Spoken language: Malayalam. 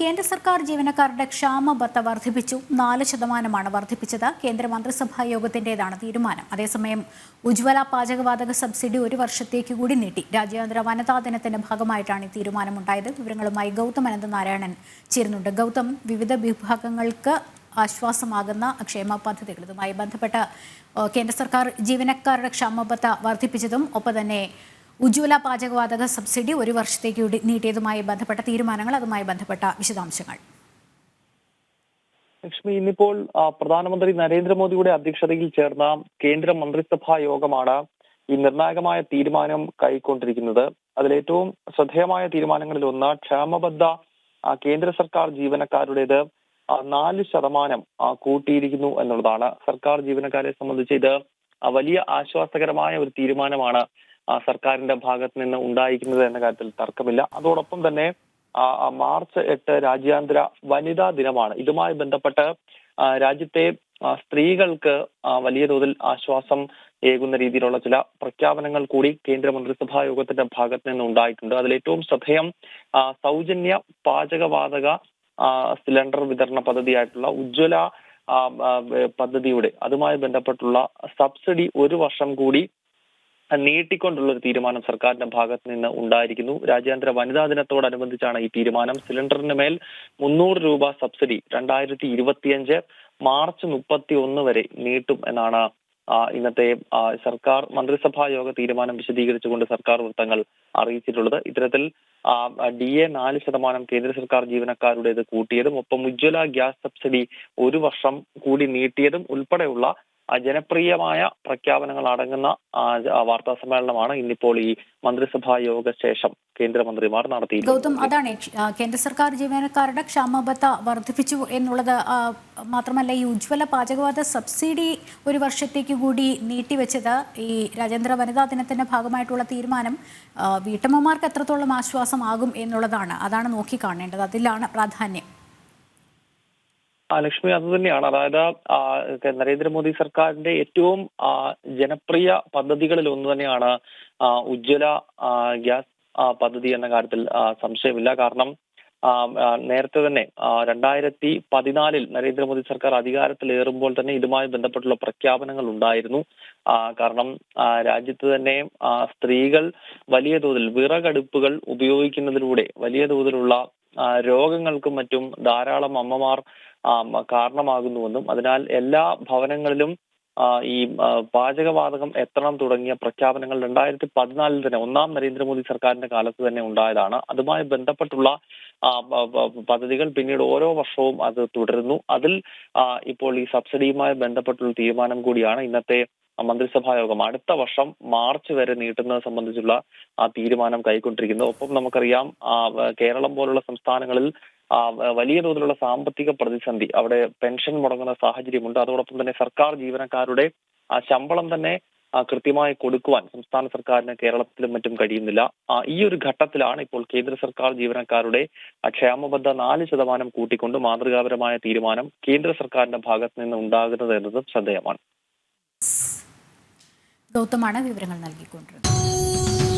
കേന്ദ്ര സർക്കാർ ജീവനക്കാരുടെ ക്ഷാമബത്ത വർദ്ധിപ്പിച്ചു. നാല് ശതമാനമാണ് വർദ്ധിപ്പിച്ചത്. കേന്ദ്ര മന്ത്രിസഭാ യോഗത്തിന്റേതാണ് തീരുമാനം. അതേസമയം ഉജ്വല പാചകവാതക സബ്സിഡി ഒരു വർഷത്തേക്ക് കൂടി നീട്ടി. രാജ്യാന്തര വനിതാ ദിനത്തിന്റെ ഭാഗമായിട്ടാണ് ഈ തീരുമാനമുണ്ടായത്. വിവരങ്ങളുമായി ഗൗതം അനന്തനാരായണൻ ചേരുന്നുണ്ട്. ഗൗതം വിവിധ വിഭാഗങ്ങൾക്ക് ആശ്വാസമാകുന്ന ക്ഷേമ പദ്ധതികൾ ഇതുമായി ബന്ധപ്പെട്ട് കേന്ദ്ര സർക്കാർ ജീവനക്കാരുടെ ക്ഷാമബത്ത വർദ്ധിപ്പിച്ചതും ഒപ്പം തന്നെ ഉജ്ജ്വല പാചകവാതക സബ്സിഡി ഒരു വർഷത്തേക്ക് നീട്ടിയതുമായി ബന്ധപ്പെട്ട തീരുമാനങ്ങൾ അതുമായി ബന്ധപ്പെട്ട വിശദാംശങ്ങൾ. ലക്ഷ്മി ഇന്നിപ്പോൾ പ്രധാനമന്ത്രി നരേന്ദ്രമോദിയുടെ അധ്യക്ഷതയിൽ ചേർന്ന കേന്ദ്ര മന്ത്രിസഭാ യോഗമാണ് ഈ നിർണായകമായ തീരുമാനം കൈക്കൊണ്ടിരിക്കുന്നത്. അതിലേറ്റവും ശ്രദ്ധേയമായ തീരുമാനങ്ങളിൽ ഒന്ന് ക്ഷേമബദ്ധ കേന്ദ്ര സർക്കാർ ജീവനക്കാരുടേത് നാല് ശതമാനം കൂട്ടിയിരിക്കുന്നു എന്നുള്ളതാണ്. സർക്കാർ ജീവനക്കാരെ സംബന്ധിച്ച് ഇത് വലിയ ആശ്വാസകരമായ ഒരു തീരുമാനമാണ് സർക്കാരിന്റെ ഭാഗത്ത് നിന്ന് ഉണ്ടായിരിക്കുന്നത് എന്ന കാര്യത്തിൽ തർക്കമില്ല. അതോടൊപ്പം തന്നെ മാർച്ച് എട്ട് രാജ്യാന്തര വനിതാ ദിനമാണ്. ഇതുമായി ബന്ധപ്പെട്ട് രാജ്യത്തെ സ്ത്രീകൾക്ക് വലിയ തോതിൽ ആശ്വാസം ഏകുന്ന രീതിയിലുള്ള ചില പ്രഖ്യാപനങ്ങൾ കൂടി കേന്ദ്ര മന്ത്രിസഭാ യോഗത്തിന്റെ ഭാഗത്ത് നിന്ന് ഉണ്ടായിട്ടുണ്ട്. അതിൽ ഏറ്റവും ശ്രദ്ധേയം സൗജന്യ പാചകവാതക സിലിണ്ടർ വിതരണ പദ്ധതിയായിട്ടുള്ള ഉജ്ജ്വല പദ്ധതിയുടെ അതുമായി ബന്ധപ്പെട്ടുള്ള സബ്സിഡി ഒരു വർഷം കൂടി നീട്ടിക്കൊണ്ടുള്ള ഒരു തീരുമാനം സർക്കാരിന്റെ ഭാഗത്ത് നിന്ന് ഉണ്ടായിരിക്കുന്നു. രാജ്യാന്തര വനിതാ ദിനത്തോടനുബന്ധിച്ചാണ് ഈ തീരുമാനം. സിലിണ്ടറിന് മേൽ മുന്നൂറ് രൂപ സബ്സിഡി രണ്ടായിരത്തി ഇരുപത്തിയഞ്ച് മാർച്ച് മുപ്പത്തി ഒന്ന് വരെ നീട്ടും എന്നാണ് ഇന്നത്തെ സർക്കാർ മന്ത്രിസഭാ യോഗ തീരുമാനം വിശദീകരിച്ചുകൊണ്ട് സർക്കാർ വൃത്തങ്ങൾ അറിയിച്ചിട്ടുള്ളത്. ഇത്തരത്തിൽ ഡി എ നാല് ശതമാനം കേന്ദ്ര സർക്കാർ ജീവനക്കാരുടേത് കൂട്ടിയതും ഒപ്പം ഉജ്ജ്വല ഗ്യാസ് സബ്സിഡി ഒരു വർഷം കൂടി നീട്ടിയതും ഉൾപ്പെടെയുള്ള ജനപ്രിയമായ പ്രഖ്യാപനങ്ങൾ അടങ്ങുന്ന വാർത്താ സമ്മേളനമാണ് ഇന്നിപ്പോൾ ഈ മന്ത്രിസഭാ യോഗ ശേഷം കേന്ദ്രമന്ത്രിമാർ ഗൗതം അതാണ് കേന്ദ്ര സർക്കാർ ജീവനക്കാരുടെ ക്ഷാമബത്ത വർദ്ധിപ്പിച്ചു എന്നുള്ളത് മാത്രമല്ല ഈ ഉജ്ജ്വല പാചകവാത സബ്സിഡി ഒരു വർഷത്തേക്ക് കൂടി നീട്ടിവെച്ചത് ഈ രാജേന്ദ്ര വനിതാ ദിനത്തിന്റെ ഭാഗമായിട്ടുള്ള തീരുമാനം വീട്ടമ്മമാർക്ക് എത്രത്തോളം ആശ്വാസമാകും എന്നുള്ളതാണ്. അതാണ് നോക്കിക്കാണേണ്ടത്. അതിലാണ് പ്രാധാന്യം. ലക്ഷ്മി അത് തന്നെയാണ്. അതായത് നരേന്ദ്രമോദി സർക്കാരിന്റെ ഏറ്റവും ജനപ്രിയ പദ്ധതികളിൽ ഒന്ന് തന്നെയാണ് ഉജ്ജ്വല ഗ്യാസ് പദ്ധതി എന്ന കാര്യത്തിൽ സംശയമില്ല. കാരണം നേരത്തെ തന്നെ രണ്ടായിരത്തി പതിനാലിൽ നരേന്ദ്രമോദി സർക്കാർ അധികാരത്തിലേറുമ്പോൾ തന്നെ ഇതുമായി ബന്ധപ്പെട്ടുള്ള പ്രഖ്യാപനങ്ങൾ ഉണ്ടായിരുന്നു. കാരണം രാജ്യത്ത് തന്നെ സ്ത്രീകൾ വലിയ തോതിൽ വിറകടുപ്പുകൾ ഉപയോഗിക്കുന്നതിലൂടെ വലിയ തോതിലുള്ള രോഗങ്ങൾക്കും മറ്റും ധാരാളം അമ്മമാർ കാരണമാകുന്നുവെന്നും അതിനാൽ എല്ലാ ഭവനങ്ങളിലും ഈ പാചകവാതകം എത്തണം തുടങ്ങിയ പ്രഖ്യാപനങ്ങൾ രണ്ടായിരത്തി പതിനാലിൽ തന്നെ ഒന്നാം നരേന്ദ്രമോദി സർക്കാരിന്റെ കാലത്ത് തന്നെ ഉണ്ടായതാണ്. അതുമായി ബന്ധപ്പെട്ടുള്ള പദ്ധതികൾ പിന്നീട് ഓരോ വർഷവും അത് തുടരുന്നു. അതിൽ ഇപ്പോൾ ഈ സബ്സിഡിയുമായി ബന്ധപ്പെട്ടുള്ള തീരുമാനം കൂടിയാണ് ഇന്നത്തെ മന്ത്രിസഭാ യോഗം അടുത്ത വർഷം മാർച്ച് വരെ നീട്ടുന്നത് സംബന്ധിച്ചുള്ള ആ തീരുമാനം കൈക്കൊണ്ടിരിക്കുന്നത് ഒപ്പം നമുക്കറിയാം കേരളം പോലുള്ള സംസ്ഥാനങ്ങളിൽ വലിയ തോതിലുള്ള സാമ്പത്തിക പ്രതിസന്ധി അവിടെ പെൻഷൻ മുടങ്ങുന്ന സാഹചര്യമുണ്ട്. അതോടൊപ്പം തന്നെ സർക്കാർ ജീവനക്കാരുടെ ആ ശമ്പളം തന്നെ കൃത്യമായി കൊടുക്കുവാൻ സംസ്ഥാന സർക്കാരിന് കേരളത്തിലും മറ്റും കഴിയുന്നില്ല. ഈ ഒരു ഘട്ടത്തിലാണ് ഇപ്പോൾ കേന്ദ്ര സർക്കാർ ജീവനക്കാരുടെ ക്ഷേമബദ്ധ നാല് ശതമാനം കൂട്ടിക്കൊണ്ട് മാതൃകാപരമായ തീരുമാനം കേന്ദ്ര സർക്കാരിന്റെ ഭാഗത്ത് നിന്ന് ഉണ്ടാകുന്നത് എന്നതും ശ്രദ്ധേയമാണ്. ഗൗതമാണ് വിവരങ്ങൾ നൽകിക്കൊണ്ടിരുന്നത്.